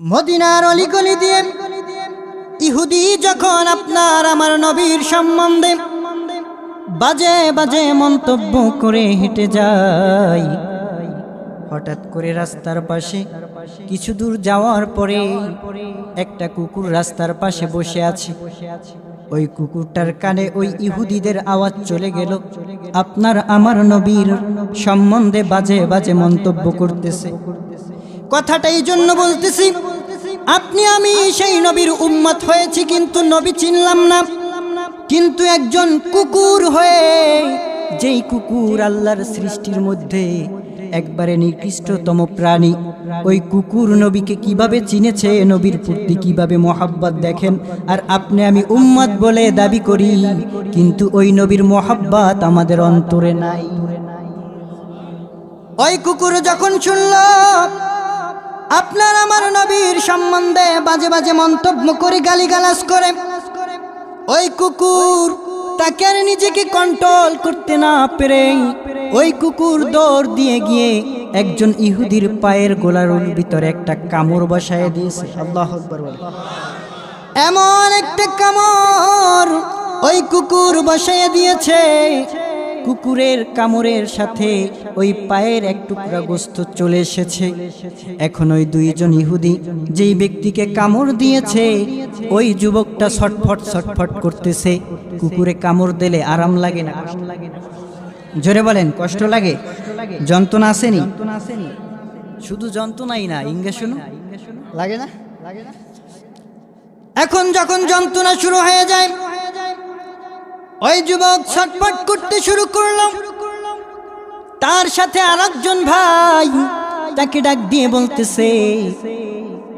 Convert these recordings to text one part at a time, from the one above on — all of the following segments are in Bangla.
মদিনার অলিগলি দিয়ে ইহুদি যখন আপনার আমার নবীর সম্বন্ধে বাজে বাজে মন্তব্য করে হেঁটে যায়, হঠাৎ করে রাস্তার পাশে কিছু দূর যাওয়ার পরে একটা কুকুর রাস্তার পাশে বসে আছে। ওই কুকুরটার কানে ওই ইহুদিদের আওয়াজ চলে গেল। আপনার আমার নবীর সম্বন্ধে বাজে বাজে মন্তব্য করতেছে। কথাটা এই জন্য বলতেছি, আপনি আমি সেই নবীর উম্মত হয়েছি কিন্তু নবী চিনলাম না। কিন্তু একজন কুকুর হয়ে, যেই কুকুর আল্লাহর সৃষ্টির মধ্যে একবারে নিকৃষ্টতম প্রাণী, ওই কুকুর নবীকে কীভাবে চিনেছে, নবীর প্রতি কীভাবে মোহাব্বত দেখেন? আর আপনি আমি উম্মত বলে দাবি করি, কিন্তু ওই নবীর মোহাব্বত আমাদের অন্তরে নাই। ওই কুকুর যখন শুনল আপনার আমার নবীর সম্বন্ধে বাজে বাজে মন্তব্য করে গালিগালাজ করে। ওই কুকুর তাকে আর নিজেকে কন্ট্রোল করতে না পেরে ওই কুকুর দৌড় দিয়ে গিয়ে একজন ইহুদির পায়ের গোলার ভিতরে একটা কামড় বসায় দিয়েছে। আল্লাহ এমন একটা কামড় ওই কুকুর বসাইয়া দিয়েছে কুকুরের কামড়ের সাথে ওই পায়ের এক টুকরা গোস্ত চলে এসেছে। এখন ওই দুইজন ইহুদি যেই ব্যক্তিকে কামড় দিয়েছে, ওই যুবকটা ছটফট ছটফট করতেছে। কুকুরে কামড় দিলে আরাম লাগে না। জোরে বলেন, কষ্ট লাগে? যন্ত্রণা আসেনি? শুধু যন্ত্রণাই না ইঙ্গে শুনো। লাগে না লাগে না? এখন যখন যন্ত্রণা শুরু হয়ে যায় ওই যুবক ছটফট করতে শুরু করলাম। তার সাথে আরেকজন ভাই তাকে ডাক দিয়ে বলতেছে,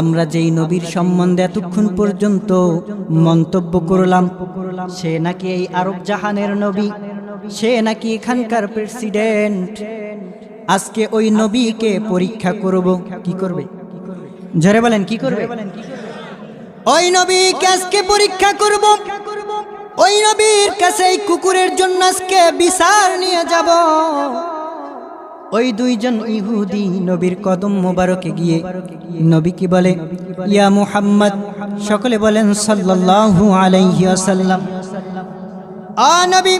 আমরা যেই নবীর সম্বন্ধে এতক্ষণ পর্যন্ত মন্তব্য করলাম, সে নাকি এই আরব জাহানের নবী, সে নাকি এখানকার প্রেসিডেন্ট। আজকে ওই নবীকে পরীক্ষা করব, কি করবে? জোরে বলেন, কি করবে? ওই নবীকে আজকে পরীক্ষা করব। ওই নবীর কাছে কুকুরের জন্য আজকে বিচার নিয়ে যাব। ওই দুইজন ইহুদি নবীর কদম মোবারকে গিয়ে নবী কি বলে, ইয়া মুহাম্মদ সকলে বলেন, সাল্লাল্লাহু আলাইহি ওয়াসাল্লাম আ নবী,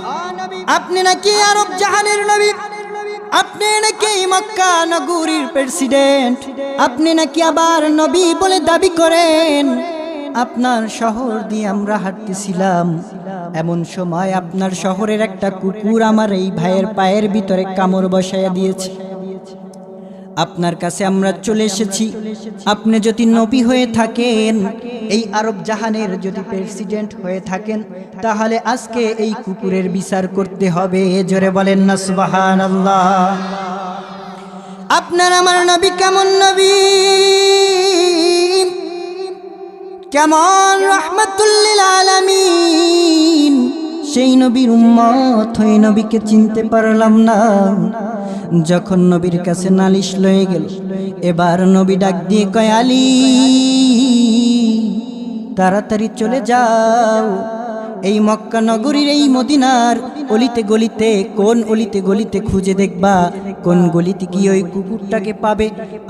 আপনি নাকি আরব জাহানের নবী? আপনি নাকি মক্কা নগরীর প্রেসিডেন্ট? আপনি নাকি আবার নবী বলে দাবি করেন? আপনার শহর দিয়ে আমরা হাঁটতেছিলাম। এমন সময় আপনার শহরের একটা কুকুর আমার এই ভাইয়ের পায়ের ভিতরে কামড় বসাইয়া দিয়েছে। আপনার কাছে আমরা চলে এসেছি। আপনি যদি নবী হয়ে থাকেন, এই আরব জাহানের যদি প্রেসিডেন্ট হয়ে থাকেন, তাহলে আজকে এই কুকুরের বিচার করতে হবে। জোরে বলেন না সুবাহান আপনার আমার নবী কেমন নবী? কেমন রহমতুল্লিল আলমিন? সেই নবীর উম্মত হয়ে নবীকে চিনতে পারলাম না। যখন নবীর কাছে নালিশ লয়ে গেল, এবার নবী ডাক দিয়ে কয় তাড়াতাড়ি চলে যাও। এই মক্কা নগরীর এই মদিনার অলিতে গলিতে, কোন অলিতে গলিতে খুঁজে দেখবা? কোন গলিতে গিয়ে ওই কুকুরটাকে পাবে?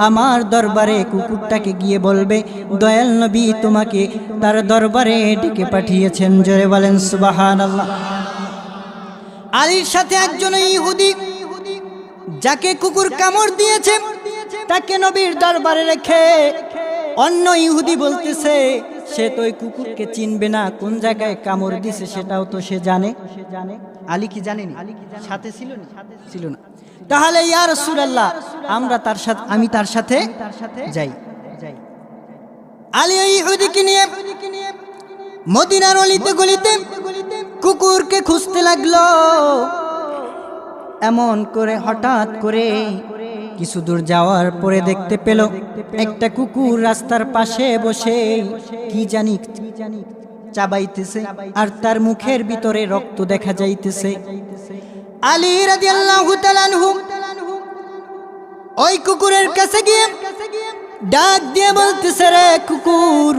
আমার দরবারে কুকুরটাকে গিয়ে বলবে, দয়াল নবী তোমাকে তার দরবারে ডেকে পাঠিয়েছেন। জোরে বলেন সুবাহান আল্লাহ আলীর সাথে একজন ইহুদি, যাকে কুকুর কামড় দিয়েছে, তাকে নবীর দরবারে রেখে অন্য ইহুদি বলতেছে সে তো ওই কুকুরকে চিনবে না, কোন জায়গায় কামড় দিছে সেটাও তো সে জানে। আলী কি জানেনি? সাথে ছিল না? ছিল না। তাহলে ইয়া রাসূলুল্লাহ, আমরা তার সাথে, আমি তার সাথে তার সাথে যাই। আলী ওই ইহুদিকে নিয়ে মদিনার অলিতে গলিতে কুকুরকে খুঁজতে লাগল। এমন করে হঠাৎ করে কিছু দূর যাওয়ার পরে দেখতে পেল একটা কুকুর রাস্তার পাশে বসে। কি জানি চাবাইতেছে আর তার মুখের ভিতরে রক্ত দেখা যাইতেছে। আলী রাদিয়াল্লাহু তাআলা ওই কুকুরের কাছে গিয়ে ডাক দিয়ে বলতেছে, রে কুকুর,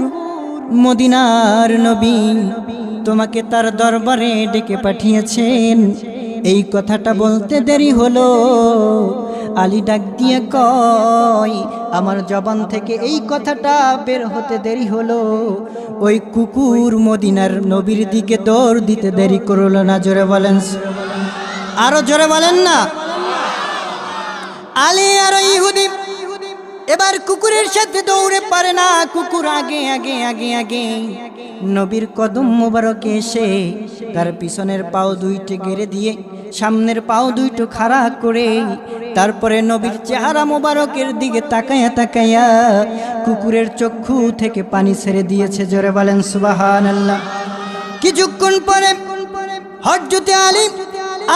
মদিনার নবী, তোমাকে তার দরবারে ডেকে পাঠিয়েছেন। এই কথাটা বলতে দেরি হলো। আলী ডাক দিয়ে কয়, আমার জবান থেকে এই কথাটা বের হতে দেরি হলো। ওই কুকুর মদিনার নবীর দিকে দৌড় দিতে দেরি করল না, জোরে বলেন আরও জোরে বলেন না। আলী আর ইহুদি, এবার কুকুরের সাথে দৌড়ে পারে না। কুকুর আগে আগে আগে আগে। নবীর কদম মোবারকে এসে তার পিছনের পাও দুইটি গেড়ে দিয়ে সামনের পাও দুইটো খাড়া করে, তারপরে নবীর চেহারা মোবারকের দিকে তাকাইয়া তাকাইয়া কুকুরের চক্ষু থেকে পানি ছেড়ে দিয়েছে, জোরে বলেন সুবাহান আল্লাহ কিছুক্ষণ পরে হজরতে আলী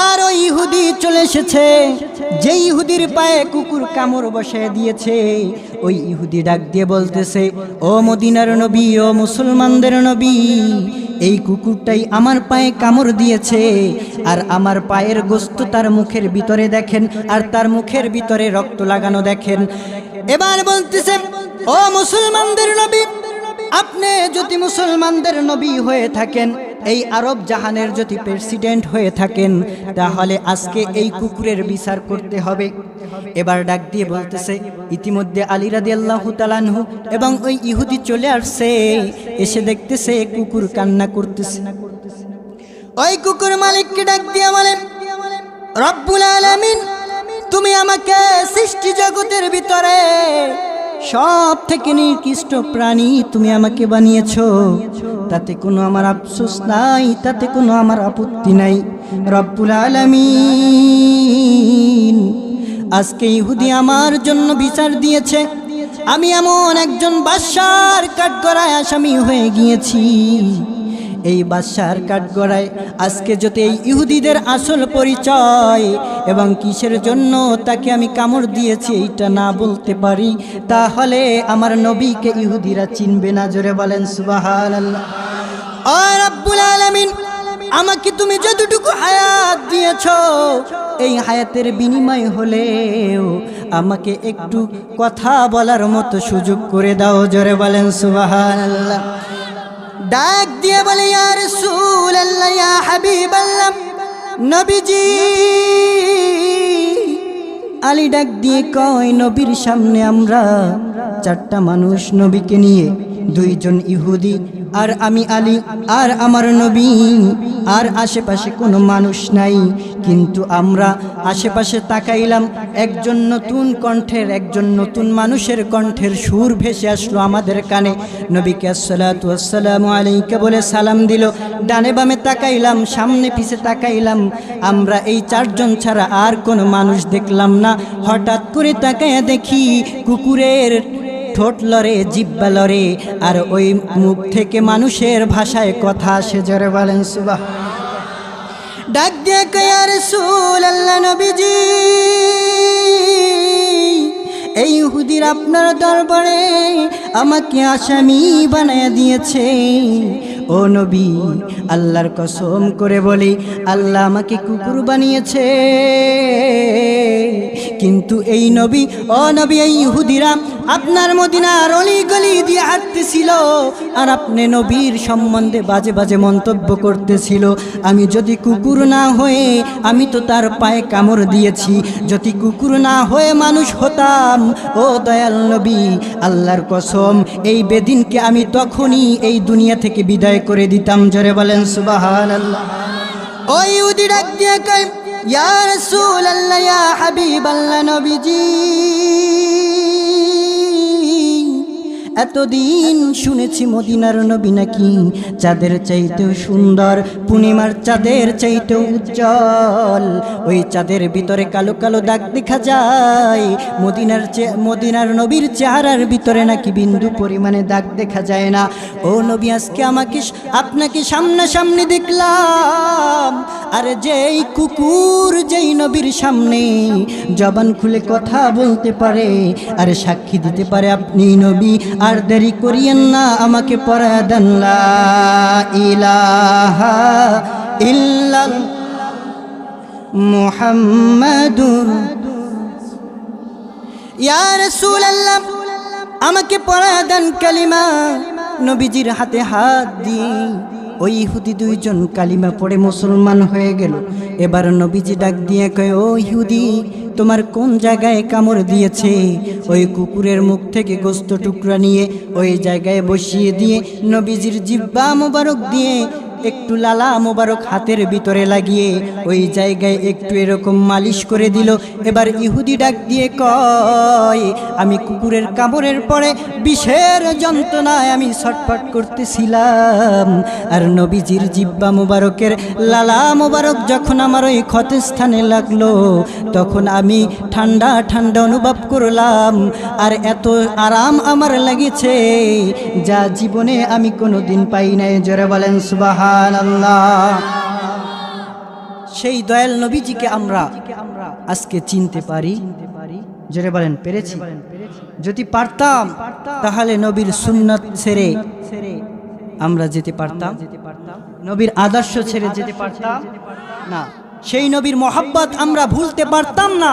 আর ওই ইহুদি চলে এসেছে। যে ইহুদির পায়ে কুকুর কামড় বসায় দিয়েছে, ওই ইহুদি ডাক দিয়ে বলতেছে, ও মদিনার নবী, ও মুসলমানদের নবী, এই কুকুরটাই আমার পায়ে কামড় দিয়েছে, আর আমার পায়ের গোস্ত তার মুখের ভিতরে দেখেন, আর তার মুখের ভিতরে রক্ত লাগানো দেখেন। এবার বলতেছে, ও মুসলমানদের নবী, আপনি যদি মুসলমানদের নবী হয়ে থাকেন এই আরব জাহানের যদি প্রেসিডেন্ট হয়ে থাকেন, তাহলে আজকে এই কুকুরের বিচার করতে হবে। এবার ডাক দিয়ে বলতেছে, ইতিমধ্যে আলী রাদি আল্লাহ তালানহু এবং ওই ইহুদি চলে আসছে। এসে দেখতেছে কুকুর কান্না করতেছে। ওই কুকুর মালিককে ডাক দিয়ে বলে, রব্বুল আলামিন, তুমি আমাকে সৃষ্টি জগতের ভিতরে সব থেকে নিকৃষ্ট প্রাণী তুমি আমাকে বানিয়েছ। তাতে কোনো আমার আফসোস নাই, তাতে কোনো আমার আপত্তি নাই। রব্বুল আলমিন আজকে ইহুদি আমার জন্য বিচার দিয়েছে। আমি এমন একজন বাদশার কাঠগড়ায় আসামি হয়ে গিয়েছি। এই বাদশার কাঠগড়ায় আজকে যদি এই ইহুদিদের আসল পরিচয় এবং কিসের জন্য তাকে আমি কামড় দিয়েছি এইটা না বলতে পারি, তাহলে আমার নবীকে ইহুদিরা চিনবে না। জোরে বলেন সুবাহান রব্বুল আলামিন, আমাকে তুমি যতটুকু হায়াত দিয়েছ, এই হায়াতের বিনিময় হলেও আমাকে একটু কথা বলার মতো সুযোগ করে দাও। জোরে বলেন সুবাহান আল্লাহ ডাক দিয়ে বলে আর রাসূলুল্লাহ হাবিব হাবিবাল্লাহ, নবীজি। আলী ডাক দিয়ে কয়, নবীর সামনে আমরা চারটা মানুষ নবীকে নিয়ে দুইজন ইহুদি আর আমি আলী, আর আমার নবী, আর আশেপাশে কোনো মানুষ নাই। কিন্তু আমরা আশেপাশে তাকাইলাম, একজন নতুন কণ্ঠের, একজন নতুন মানুষের কণ্ঠের সুর ভেসে আসলো আমাদের কানে। নবীকে আসসালামু আলাইকা বলে সালাম দিল। ডানে বামে তাকাইলাম, সামনে পিছে তাকাইলাম। আমরা এই চারজন ছাড়া আর কোনো মানুষ দেখলাম না। হঠাৎ করে তাকাইয়া দেখি কুকুরের ঠোঁট লরে জিব্বা লরে আর ওই মুখ থেকে মানুষের ভাষায় কথা আসে, জরে বলেন সুবাহ ডাক এই হুদির আপনার দরবারে আমাকে আসামি বানায় দিয়েছে। ও নবী, আল্লাহর কসম করে বলি, আল্লাহ আমাকে কুকুর বানিয়েছে। কিন্তু এই নবী, ও নবী, এই ইহুদিরা আপনার মদিনার অলি গলি দিয়ে হাঁটতেছিল আর আপনি নবীর সম্বন্ধে বাজে বাজে মন্তব্য করতেছিল। আমি যদি কুকুর না হয়ে, আমি তো তার পায়ে কামড় দিয়েছি। যদি কুকুর না হয়ে মানুষ হতাম, ও দয়াল নবী, আল্লাহর কসম, এই বেদিনকে আমি তখনই এই দুনিয়া থেকে বিদায় করে দিতাম, জোরে বলেন সুবাহান আল্লাহ ওই উদি ডাক দিয়ে কয়, ইয়া রাসূলুল্লাহ, ইয়া হাবিবাল্লাহ নবীজি। এতদিন শুনেছি মদিনার নবী নাকি চাঁদের চাইতেও সুন্দর, পূর্ণিমার চাঁদের চাইতেও উজ্জ্বল। ওই চাঁদের ভিতরে কালো কালো দাগ দেখা যায়, মদিনার মদিনার নবীর চেহারার ভিতরে নাকি বিন্দু পরিমাণে দাগ দেখা যায় না। ও নবী, আজকে আমাকে আপনাকে সামনাসামনি দেখলাম। আর যেই কুকুর, যেই নবীর সামনে জবান খুলে কথা বলতে পারে, আরে সাক্ষী দিতে পারে আপনি নবী। আর দেরি করিয়েন না, আমাকে পড়া দেন আমাকে পড়া দেন কালিমা। নবীজির হাতে হাত দিয়ে ওই ইহুদি দুইজন কালিমা পড়ে মুসলমান হয়ে গেল। এবার নবীজি ডাক দিয়ে কয়, ও ইহুদি, তোমার কোন জায়গায় কামড় দিয়েছে? ওই কুকুরের মুখ থেকে গোস্ত টুকরা নিয়ে ওই জায়গায় বসিয়ে দিয়ে নবীজির জিব্বা মোবারক দিয়ে একটু লালা মোবারক হাতের ভিতরে লাগিয়ে ওই জায়গায় একটু এরকম মালিশ করে দিল। এবার ইহুদি ডাক দিয়ে কয়, আমি কুকুরের কামড়ের পরে বিষের যন্ত্রণায় আমি ছটফট করতেছিলাম। আর নবীজির জিব্বা মোবারকের লালা মোবারক যখন আমার ওই ক্ষতের স্থানে লাগল, তখন আমি ঠান্ডা ঠান্ডা অনুভব করলাম। আর এত আরাম আমার লেগেছে যা জীবনে আমি কোনো দিন পাই নাই। জোরে বলেন সেই দয়াল নবীজিকে আমরা আজকে চিনতে পারি। জোরে বলেন, পেরেছি? যদি পারতাম, তাহলে নবীর সুন্নত ছেড়ে আমরা যেতে পারতাম। নবীর আদর্শ ছেড়ে যেতে পারতাম। না, সেই নবীর মোহাব্বত আমরা ভুলতে পারতাম না।